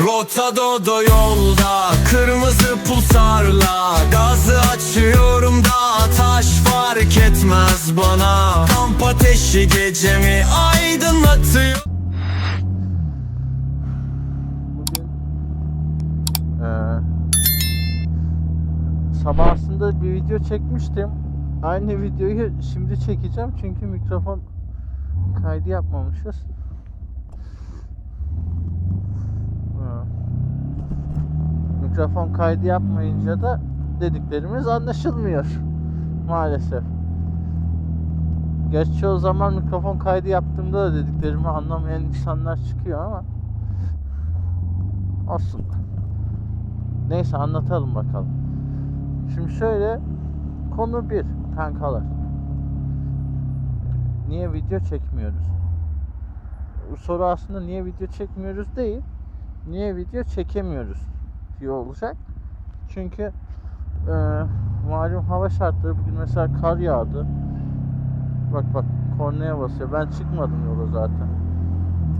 Rotadodo yolda Kırmızı pulsarla Gazı açıyorum da Taş fark etmez bana Kamp ateşi gecemi aydınlatıyor Bugün eee sabah aslında bir video çekmiştim. Aynı videoyu şimdi çekeceğim çünkü mikrofon kaydı yapmamışız. Ha. Mikrofon kaydı yapmayınca da dediklerimiz anlaşılmıyor maalesef. Gerçi o zaman mikrofon kaydı yaptığımda da dediklerimi anlamayan insanlar çıkıyor ama olsun. Neyse anlatalım bakalım. Şimdi şöyle konu bir kankalar. Niye video çekmiyoruz? Bu soru aslında niye video çekmiyoruz değil. Niye video çekemiyoruz diye olacak. Çünkü e, malum hava şartları bugün mesela kar yağdı. Bak bak kornaya basıyor. Ben çıkmadım yola zaten.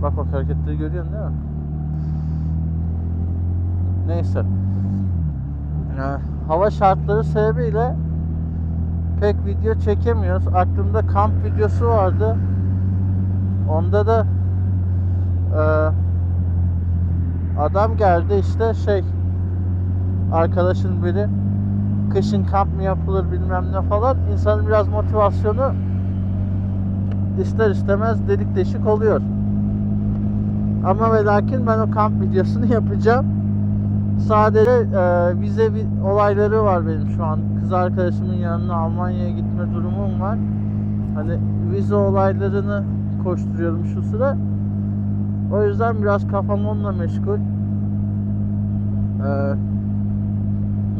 Bak bak hareketleri görüyorsun değil mi? Neyse. Ee, hava şartları sebebiyle pek video çekemiyoruz. Aklımda kamp videosu vardı. Onda da e, adam geldi işte şey arkadaşın biri kışın kamp mı yapılır bilmem ne falan insanın biraz motivasyonu ister istemez delik deşik oluyor. Ama ve lakin ben o kamp videosunu yapacağım. Sadece e, vize vi- olayları var benim şu an. Kız arkadaşımın yanına Almanya'ya gitme durumum var. Hani vize olaylarını koşturuyorum şu sıra. O yüzden biraz kafam onunla meşgul. E,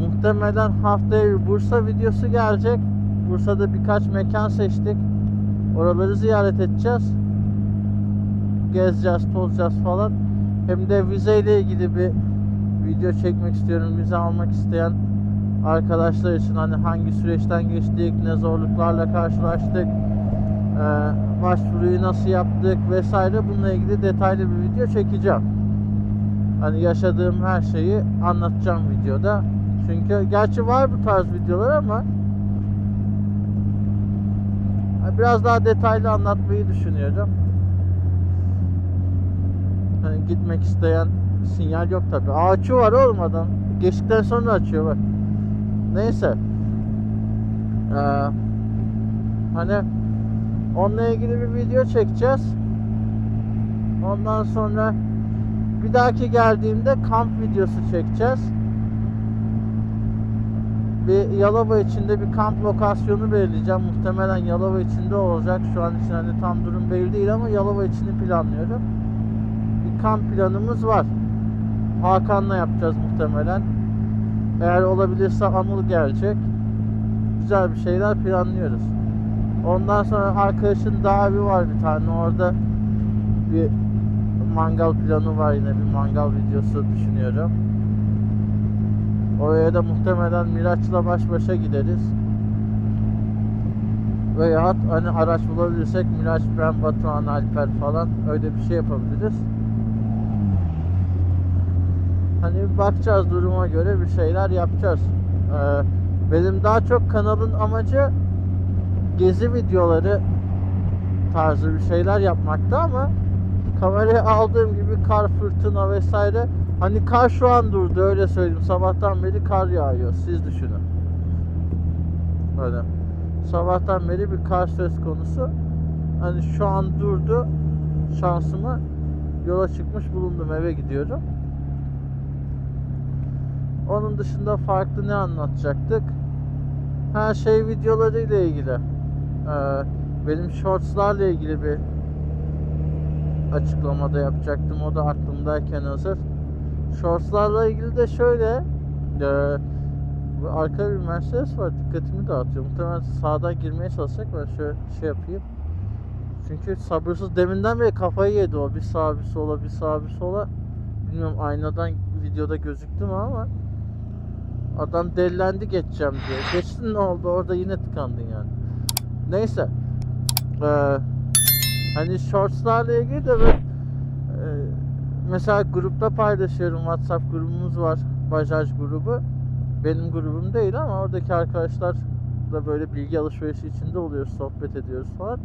muhtemelen haftaya bir Bursa videosu gelecek. Bursa'da birkaç mekan seçtik. Oraları ziyaret edeceğiz. Gezeceğiz, tozacağız falan. Hem de vizeyle ilgili bir video çekmek istiyorum. Vize almak isteyen arkadaşlar için hani hangi süreçten geçtik, ne zorluklarla karşılaştık, eee, başvuruyu nasıl yaptık vesaire bununla ilgili detaylı bir video çekeceğim. Hani yaşadığım her şeyi anlatacağım videoda. Çünkü gerçi var bu tarz videolar ama biraz daha detaylı anlatmayı düşünüyorum. Hani gitmek isteyen sinyal yok tabi. Ağaçı var oğlum adam. Geçtikten sonra açıyor bak. Neyse. Ee, hani onunla ilgili bir video çekeceğiz. Ondan sonra bir dahaki geldiğimde kamp videosu çekeceğiz. Bir Yalova içinde bir kamp lokasyonu belirleyeceğim. Muhtemelen Yalova içinde olacak. Şu an için hani tam durum belli değil ama Yalova içini planlıyorum. Bir kamp planımız var. Hakan'la yapacağız muhtemelen. Eğer olabilirse Anıl gelecek. Güzel bir şeyler planlıyoruz. Ondan sonra arkadaşın daha evi var bir tane orada bir mangal planı var yine bir mangal videosu düşünüyorum. Oraya da muhtemelen Miraç'la baş başa gideriz. Veya hani araç bulabilirsek Miraç, ben, Batuhan, Alper falan öyle bir şey yapabiliriz. Hani bakacağız duruma göre bir şeyler yapacağız. Ee, benim daha çok kanalın amacı gezi videoları tarzı bir şeyler yapmakta ama kameraya aldığım gibi kar, fırtına vesaire hani kar şu an durdu öyle söyleyeyim. Sabahtan beri kar yağıyor. Siz düşünün. Öyle. Sabahtan beri bir kar söz konusu. Hani şu an durdu. Şansıma yola çıkmış bulundum. Eve gidiyorum. Onun dışında farklı ne anlatacaktık? Her şey videoları ile ilgili. Ee, benim shortslarla ilgili bir açıklamada yapacaktım. O da aklımdayken hazır. Shortslarla ilgili de şöyle e, arka bir Mercedes var. Dikkatimi dağıtıyor. Muhtemelen sağdan girmeye çalışacak. Ben şöyle şey yapayım. Çünkü sabırsız deminden beri kafayı yedi o. Bir sağa bir sola bir sağa bir sola. Bilmiyorum aynadan videoda gözüktü mü ama Adam delilendi geçeceğim diye. Geçtin ne oldu? Orada yine tıkandın yani. Neyse. Ee, hani shortslarla ilgili de ben e, mesela grupta paylaşıyorum. WhatsApp grubumuz var. Bajaj grubu. Benim grubum değil ama oradaki arkadaşlar da böyle bilgi alışverişi içinde oluyoruz. Sohbet ediyoruz falan.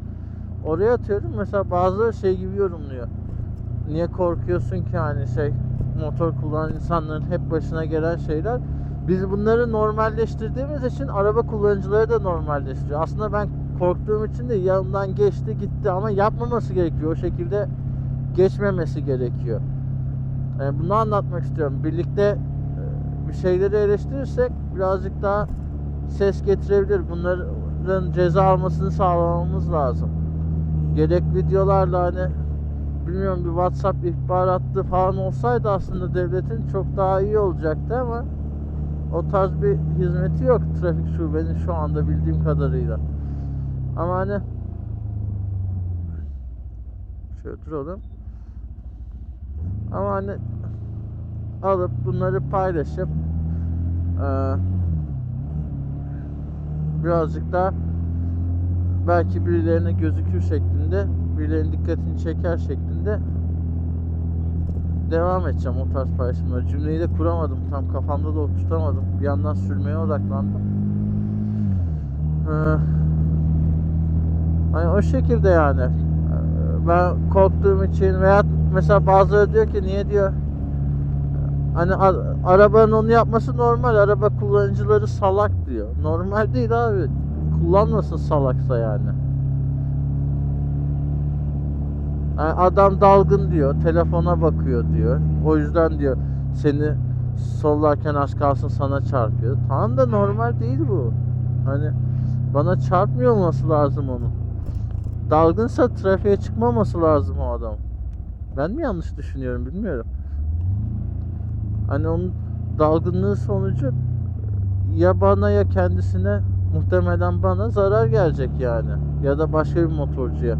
Oraya atıyorum. Mesela bazıları şey gibi yorumluyor. Niye korkuyorsun ki hani şey motor kullanan insanların hep başına gelen şeyler. Biz bunları normalleştirdiğimiz için araba kullanıcıları da normalleştiriyor. Aslında ben korktuğum için de yanından geçti gitti ama yapmaması gerekiyor. O şekilde geçmemesi gerekiyor. Yani bunu anlatmak istiyorum. Birlikte e, bir şeyleri eleştirirsek birazcık daha ses getirebilir. Bunların ceza almasını sağlamamız lazım. Gerek videolarla hani bilmiyorum bir WhatsApp ihbaratı falan olsaydı aslında devletin çok daha iyi olacaktı ama o tarz bir hizmeti yok trafik şubenin şu anda bildiğim kadarıyla. Ama hani şöyle duralım. Ama hani alıp bunları paylaşıp eee, birazcık daha belki birilerine gözükür şeklinde birilerinin dikkatini çeker şeklinde devam edeceğim o tarz paylaşımları. Cümleyi de kuramadım tam kafamda da oturtamadım. Bir yandan sürmeye odaklandım. Ee, hani o şekilde yani. Ee, Ben korktuğum için veya mesela bazıları diyor ki niye diyor hani arabanın onu yapması normal. Araba kullanıcıları salak diyor. Normal değil abi. Kullanmasın salaksa yani. Yani adam dalgın diyor, telefona bakıyor diyor. O yüzden diyor seni sollarken az kalsın sana çarpıyor. Tamam da normal değil bu. Hani bana çarpmıyor olması lazım onun. Dalgınsa trafiğe çıkmaması lazım o adam. Ben mi yanlış düşünüyorum bilmiyorum. Hani onun dalgınlığı sonucu ya bana ya kendisine muhtemelen bana zarar gelecek yani. Ya da başka bir motorcuya.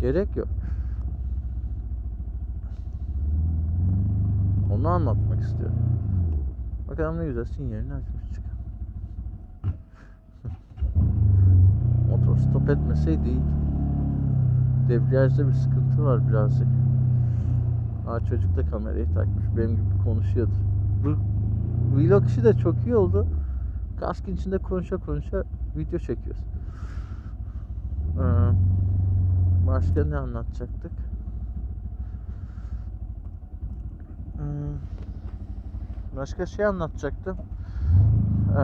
Gerek yok. Onu anlatmak istiyorum. Bakalım ne güzel sinyalini açmış çıkan. Motor stop etmeseydi iyiydi. Debriyajda bir sıkıntı var birazcık. Aa çocuk da kamerayı takmış. Benim gibi konuşuyordu. Bu vlog işi de çok iyi oldu. Kaskın içinde konuşa konuşa video çekiyoruz. Ee, Başka ne anlatacaktık? Hmm, Başka şey anlatacaktım. Ee,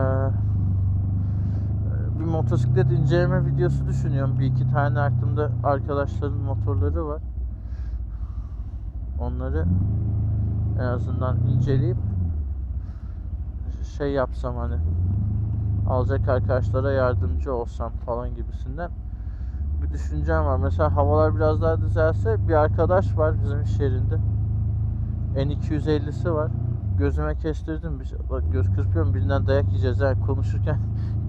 bir motosiklet inceleme videosu düşünüyorum. Bir iki tane aklımda arkadaşların motorları var. Onları en azından inceleyip şey yapsam hani alacak arkadaşlara yardımcı olsam falan gibisinden bir düşüncem var. Mesela havalar biraz daha düzelse bir arkadaş var bizim iş yerinde. N250'si var. Gözüme kestirdim. Bak göz kırpıyorum birinden dayak yiyeceğiz. Yani konuşurken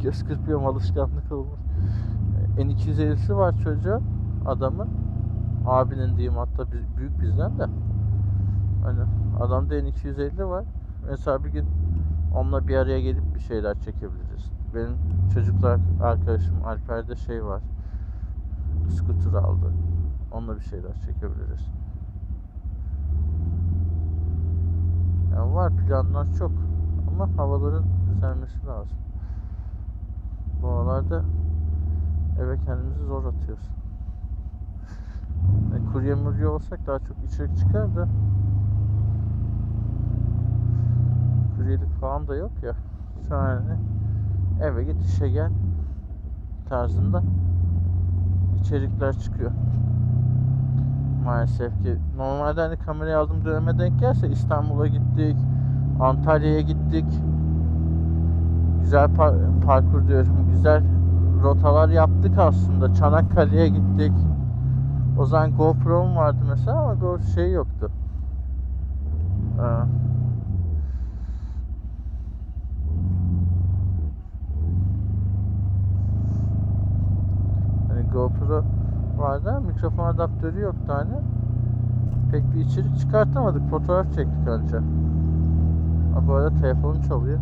göz kırpıyorum alışkanlık olmuş. N250'si var çocuğun adamın. Abinin diyeyim hatta büyük bizden de. Hani adamda N250 var. Mesela bir gün onunla bir araya gelip bir şeyler çekebiliriz. Benim çocuklar arkadaşım Alper'de şey var scooter aldı. Onunla bir şeyler çekebiliriz. Yani var planlar çok ama havaların düzelmesi lazım. Bu havalarda eve kendimizi zor atıyoruz. Yani kurye murye olsak daha çok içerik çıkar da kuryelik falan da yok ya. Yani eve git işe gel tarzında içerikler çıkıyor. Maalesef ki. Normalde hani kamerayı aldığım döneme denk gelse İstanbul'a gittik, Antalya'ya gittik. Güzel par- parkur diyorum. Güzel rotalar yaptık aslında. Çanakkale'ye gittik. O zaman GoPro'm vardı mesela ama Go şey yoktu. Ee, Hani GoPro vardı ama mikrofon adaptörü yoktu hani. Pek bir içerik çıkartamadık. Fotoğraf çektik anca. Ha bu arada telefonum çalıyor.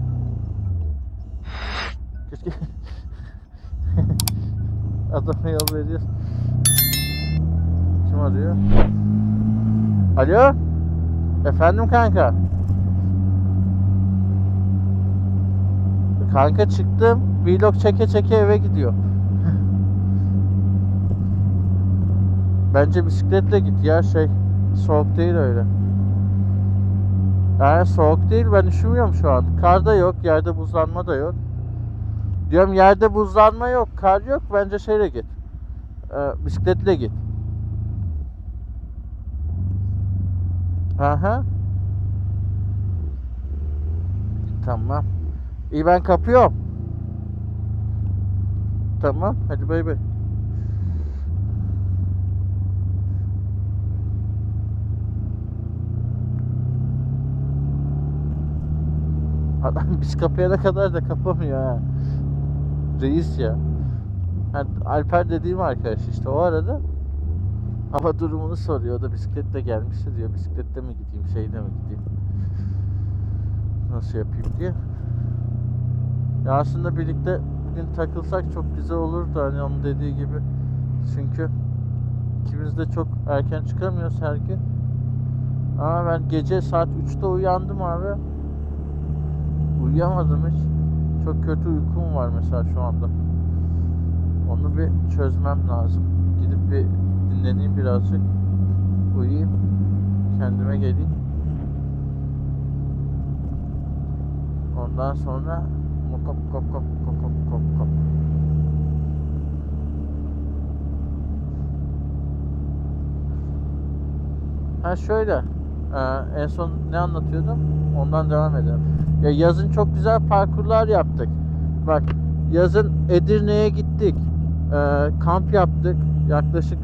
Keşke adama yol veriyor. Kim arıyor? Alo? Efendim kanka? Kanka çıktım. Vlog çeke çeke eve gidiyor. Bence bisikletle git ya şey. Soğuk değil öyle. Yani soğuk değil ben üşümüyorum şu an. Kar da yok, yerde buzlanma da yok. Diyorum yerde buzlanma yok, kar yok. Bence şeyle git. Ee, bisikletle git. Aha. Tamam. İyi ben kapıyorum. Tamam. Hadi bay bay. Adam biz kapayana kadar da kapamıyor ha. Reis ya. Ha, Alper dediğim arkadaş işte o arada hava durumunu soruyor. O da bisikletle gelmişti diyor. Bisiklette mi gideyim, şeyle mi gideyim? Nasıl yapayım diye. Ya aslında birlikte bugün takılsak çok güzel olurdu hani onun dediği gibi. Çünkü ikimiz de çok erken çıkamıyoruz her gün. Ama ben gece saat 3'te uyandım abi. Uyuyamadım hiç. Çok kötü uykum var mesela şu anda. Onu bir çözmem lazım. Gidip bir dinleneyim birazcık. Uyuyayım. Kendime geleyim. Ondan sonra kop kop kop kop kop kop kop. Ha şöyle. Ee, en son ne anlatıyordum? Ondan devam edelim. Ya yazın çok güzel parkurlar yaptık. Bak yazın Edirne'ye gittik. Ee, kamp yaptık. Yaklaşık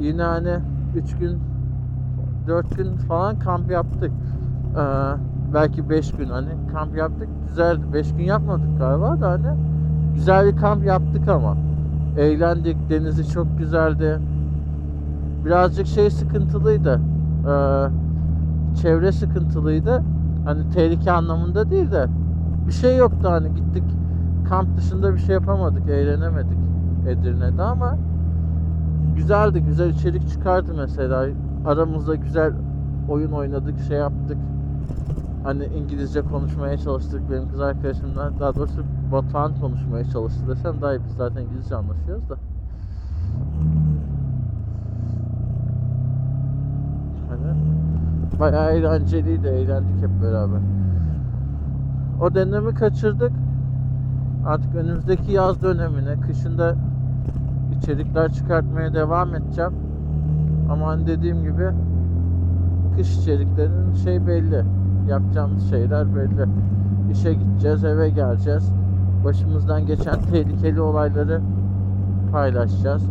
yine hani 3 gün 4 gün falan kamp yaptık. Ee, belki 5 gün hani kamp yaptık. Güzeldi. 5 gün yapmadık galiba da hani güzel bir kamp yaptık ama. Eğlendik. Denizi çok güzeldi. Birazcık şey sıkıntılıydı. Ee, çevre sıkıntılıydı. Hani tehlike anlamında değil de bir şey yoktu hani gittik kamp dışında bir şey yapamadık, eğlenemedik Edirne'de ama güzeldi, güzel içerik çıkardı mesela. Aramızda güzel oyun oynadık, şey yaptık. Hani İngilizce konuşmaya çalıştık benim kız arkadaşımla. Daha doğrusu Batuhan konuşmaya çalıştı desem daha iyi. Biz zaten İngilizce anlaşıyoruz da. Hani bayağı eğlenceliydi, eğlendik hep beraber. O dönemi kaçırdık. Artık önümüzdeki yaz dönemine, kışında içerikler çıkartmaya devam edeceğim. Ama hani dediğim gibi kış içeriklerinin şey belli. Yapacağımız şeyler belli. İşe gideceğiz, eve geleceğiz. Başımızdan geçen tehlikeli olayları paylaşacağız.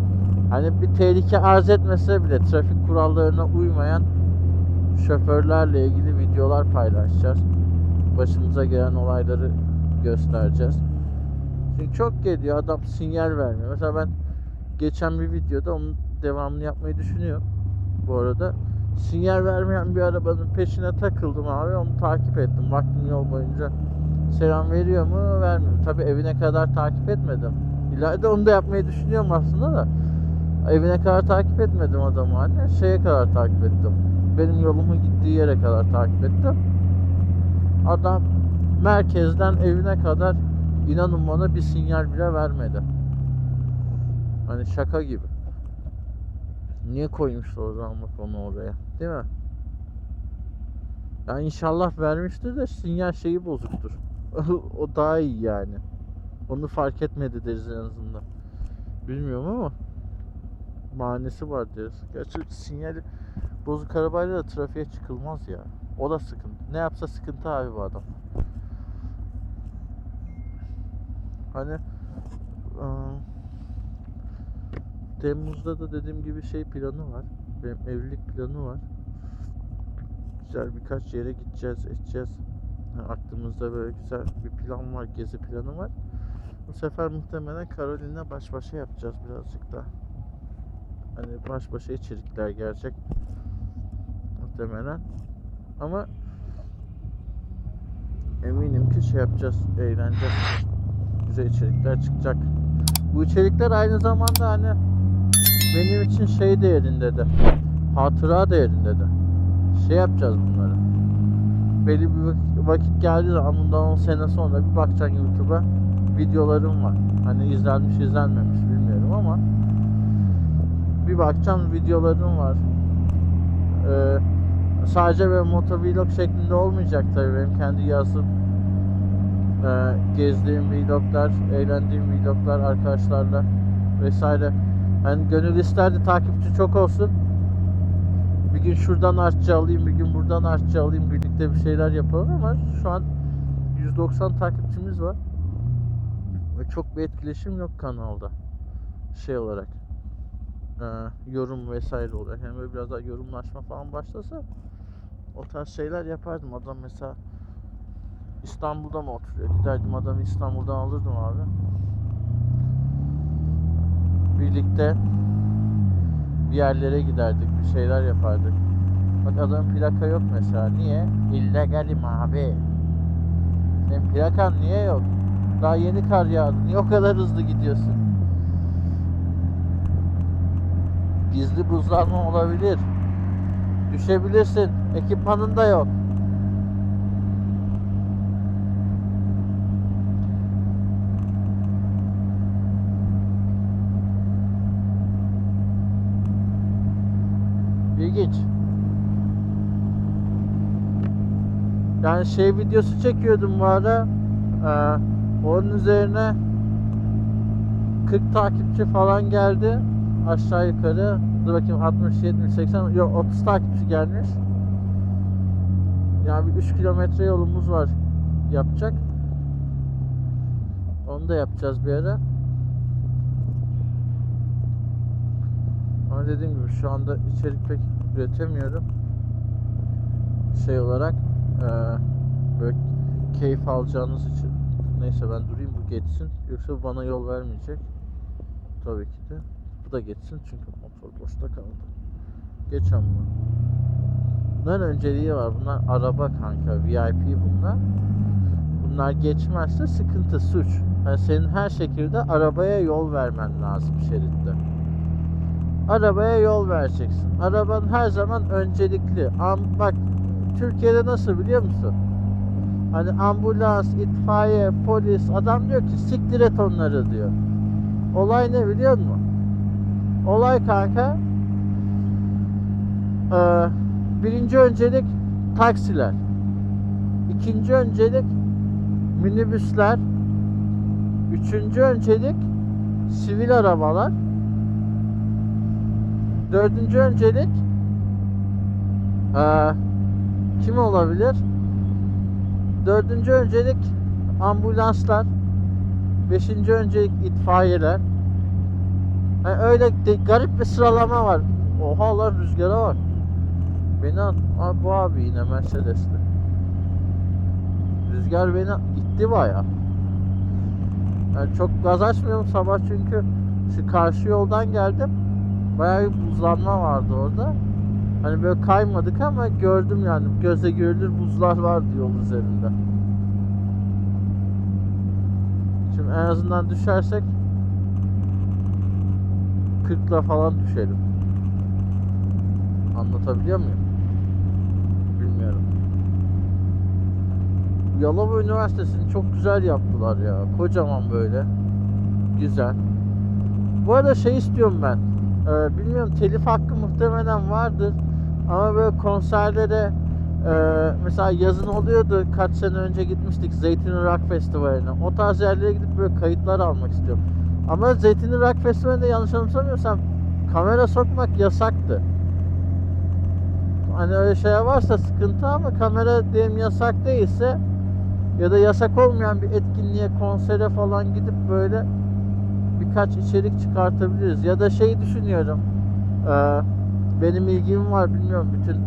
Hani bir tehlike arz etmese bile trafik kurallarına uymayan şoförlerle ilgili videolar paylaşacağız. Başımıza gelen olayları göstereceğiz. Çünkü çok geliyor adam sinyal vermiyor. Mesela ben geçen bir videoda onun devamını yapmayı düşünüyorum. Bu arada sinyal vermeyen bir arabanın peşine takıldım abi. Onu takip ettim. Baktım yol boyunca selam veriyor mu vermiyor. Tabi evine kadar takip etmedim. İleride onu da yapmayı düşünüyorum aslında da. Evine kadar takip etmedim adamı hani. Şeye kadar takip ettim. Benim yolumun gittiği yere kadar takip ettim. Adam merkezden evine kadar inanın bana bir sinyal bile vermedi. Hani şaka gibi. Niye koymuşlar o zaman onu oraya? Değil mi? Ya inşallah vermiştir de sinyal şeyi bozuktur. o daha iyi yani. Onu fark etmedi deriz en azından. Bilmiyorum ama manesi var deriz. Gerçi sinyali bozuk arabayla da trafiğe çıkılmaz ya. O da sıkıntı. Ne yapsa sıkıntı abi bu adam. Hani ıı, Temmuz'da da dediğim gibi şey planı var. Benim evlilik planı var. Güzel birkaç yere gideceğiz, edeceğiz. Ha, Aklımızda böyle güzel bir plan var, gezi planı var. Bu sefer muhtemelen Caroline baş başa yapacağız birazcık da. Hani baş başa içerikler gelecek. Muhtemelen. Ama eminim ki şey yapacağız, eğleneceğiz. Güzel içerikler çıkacak. Bu içerikler aynı zamanda hani benim için şey değerinde de hatıra değerinde de. Şey yapacağız bunları. Belli bir vak- vakit geldiği zaman bundan 10 sene sonra bir bakacaksın YouTube'a videolarım var. Hani izlenmiş izlenmemiş bilmiyorum ama bir bakacaksın videolarım var. Ee, sadece böyle motovlog şeklinde olmayacak tabii benim kendi yazım e, gezdiğim vloglar, eğlendiğim vloglar arkadaşlarla vesaire. Hani gönül isterdi takipçi çok olsun. Bir gün şuradan artçı alayım, bir gün buradan artçı alayım, birlikte bir şeyler yapalım ama şu an 190 takipçimiz var. Ve çok bir etkileşim yok kanalda. Şey olarak. e, yorum vesaire olarak. Yani böyle biraz daha yorumlaşma falan başlasa o tarz şeyler yapardım. Adam mesela İstanbul'da mı oturuyor? Giderdim adamı İstanbul'dan alırdım abi. Birlikte bir yerlere giderdik, bir şeyler yapardık. Bak adamın plaka yok mesela. Niye? İllegalim abi. Senin plakan niye yok? Daha yeni kar yağdı. Niye o kadar hızlı gidiyorsun? Gizli buzlanma olabilir. Düşebilirsin. Ekipmanın da yok. İlginç. Yani şey videosu çekiyordum bu ara. Ee, onun üzerine 40 takipçi falan geldi. Aşağı yukarı. Dur bakayım 60, 70, 80 yok 30 takipçi gelmiş. Yani bir 3 kilometre yolumuz var yapacak. Onu da yapacağız bir ara. Ama dediğim gibi şu anda içerik pek üretemiyorum. Şey olarak eee, böyle keyif alacağınız için. Neyse ben durayım bu geçsin. Yoksa bana yol vermeyecek. Tabii ki de. Bu da geçsin çünkü motor boşta kaldı. Geç ama. Bunların önceliği var. Bunlar araba kanka. VIP bunlar. Bunlar geçmezse sıkıntı, suç. Yani senin her şekilde arabaya yol vermen lazım şeritte. Arabaya yol vereceksin. Araban her zaman öncelikli. Am bak Türkiye'de nasıl biliyor musun? Hani ambulans, itfaiye, polis adam diyor ki siktir et onları diyor. Olay ne biliyor musun? Olay kanka eee, birinci öncelik taksiler. ikinci öncelik minibüsler. Üçüncü öncelik sivil arabalar. Dördüncü öncelik eee, kim olabilir? Dördüncü öncelik ambulanslar. Beşinci öncelik itfaiyeler. Yani öyle de, garip bir sıralama var. Oha lan rüzgara var. Beni al. Aa, bu abi yine Mercedes'li. Rüzgar beni itti baya. Yani çok gaz açmıyorum sabah çünkü şu karşı yoldan geldim. Bayağı bir buzlanma vardı orada. Hani böyle kaymadık ama gördüm yani gözle görülür buzlar vardı yol üzerinde. Şimdi en azından düşersek 40'la falan düşelim. Anlatabiliyor muyum? Bilmiyorum. Yalova Üniversitesi'ni çok güzel yaptılar ya. Kocaman böyle. Güzel. Bu arada şey istiyorum ben. Ee, bilmiyorum telif hakkı muhtemelen vardır. Ama böyle konserlere e, mesela yazın oluyordu. Kaç sene önce gitmiştik Zeytinli Rock Festivali'ne. O tarz yerlere gidip böyle kayıtlar almak istiyorum. Ama Zeytinli Rock Festivali'nde yanlış anımsamıyorsam kamera sokmak yasaktı. Hani öyle şey varsa sıkıntı ama kamera diyelim yasak değilse ya da yasak olmayan bir etkinliğe, konsere falan gidip böyle birkaç içerik çıkartabiliriz. Ya da şey düşünüyorum. eee, benim ilgim var bilmiyorum bütün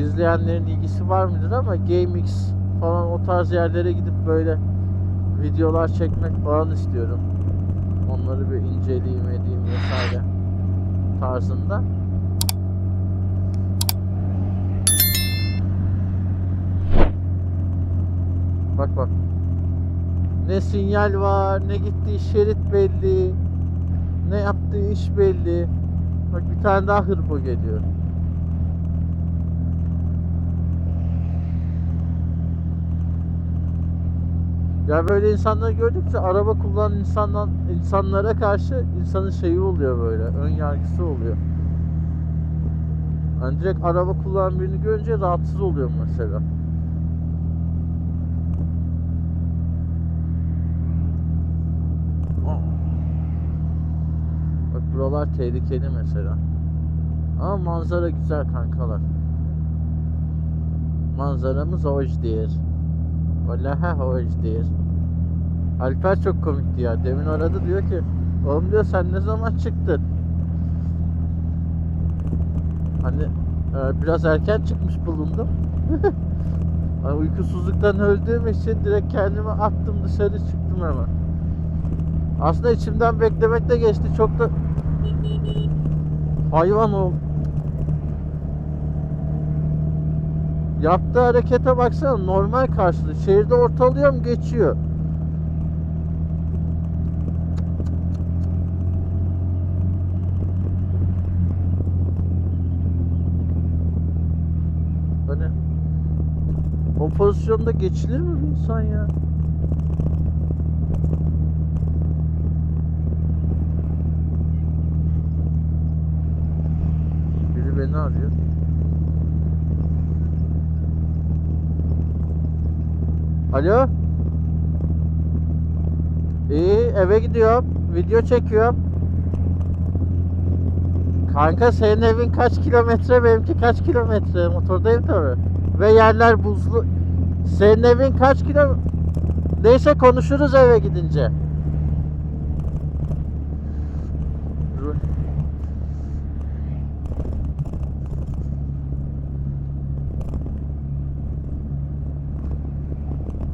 izleyenlerin ilgisi var mıdır ama GameX falan o tarz yerlere gidip böyle videolar çekmek falan istiyorum. Onları bir inceleyeyim edeyim vesaire tarzında. Bak bak. Ne sinyal var, ne gittiği şerit belli, ne yaptığı iş belli. Bak bir tane daha hırpo geliyor. Ya böyle insanları gördükçe araba kullanan insanlar, insanlara karşı insanın şeyi oluyor böyle, ön yargısı oluyor. Hani direkt araba kullanan birini görünce rahatsız oluyor mesela. Bak buralar tehlikeli mesela. Ama manzara güzel kankalar. Manzaramız hoşdur. Vallahi hoşdur. Alper çok komikti ya. Demin aradı diyor ki Oğlum diyor sen ne zaman çıktın? Hani e, biraz erken çıkmış bulundum. hani uykusuzluktan öldüğüm için direkt kendimi attım dışarı çıktım hemen. Aslında içimden beklemek de geçti. Çok da hayvan ol. Yaptığı harekete baksana normal karşılığı. Şehirde ortalıyorum geçiyor. Hani o pozisyonda geçilir mi bir insan ya? Biri beni arıyor. Alo? İyi eve gidiyorum. Video çekiyorum. Kanka senin evin kaç kilometre benimki kaç kilometre motordayım tabi ve yerler buzlu senin evin kaç kilo neyse konuşuruz eve gidince Dur.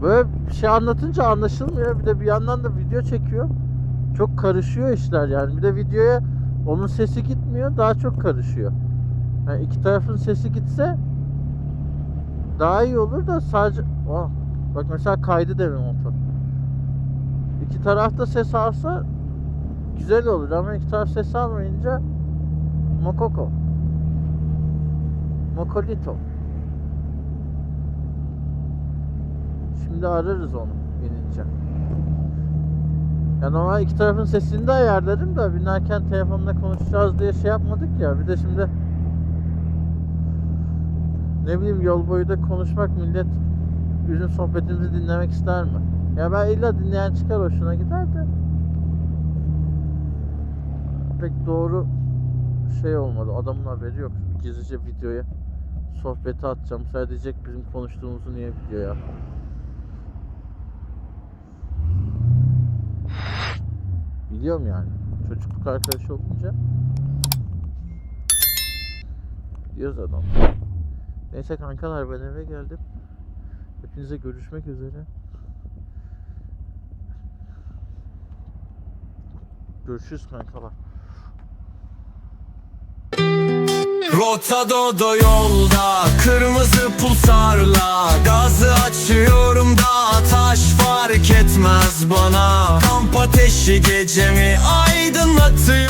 Böyle bir şey anlatınca anlaşılmıyor bir de bir yandan da video çekiyor çok karışıyor işler yani bir de videoya onun sesi gitmiyor daha çok karışıyor. Yani iki tarafın sesi gitse daha iyi olur da sadece oh, bak mesela kaydı demin motor. İki tarafta ses alsa güzel olur ama iki taraf ses almayınca mokoko. Mokolito. Şimdi ararız onu inince. Ya normal iki tarafın sesini de ayarladım da binerken telefonla konuşacağız diye şey yapmadık ya. Bir de şimdi ne bileyim yol boyu da konuşmak millet bizim sohbetimizi dinlemek ister mi? Ya ben illa dinleyen çıkar hoşuna gider de pek doğru şey olmadı. Adamın haberi yok. Gizlice videoya sohbeti atacağım. Sadece bizim konuştuğumuzu niye videoya attın? Biliyorum yani. Çocukluk arkadaşı olunca biliyoruz adam. Neyse kankalar ben eve geldim. Hepinize görüşmek üzere. Görüşürüz kankalar. Rotadodo yolda Kırmızı pulsarla Gazı açıyorum da Taş fark etmez bana. Kamp ateşi gecemi aydınlatıyor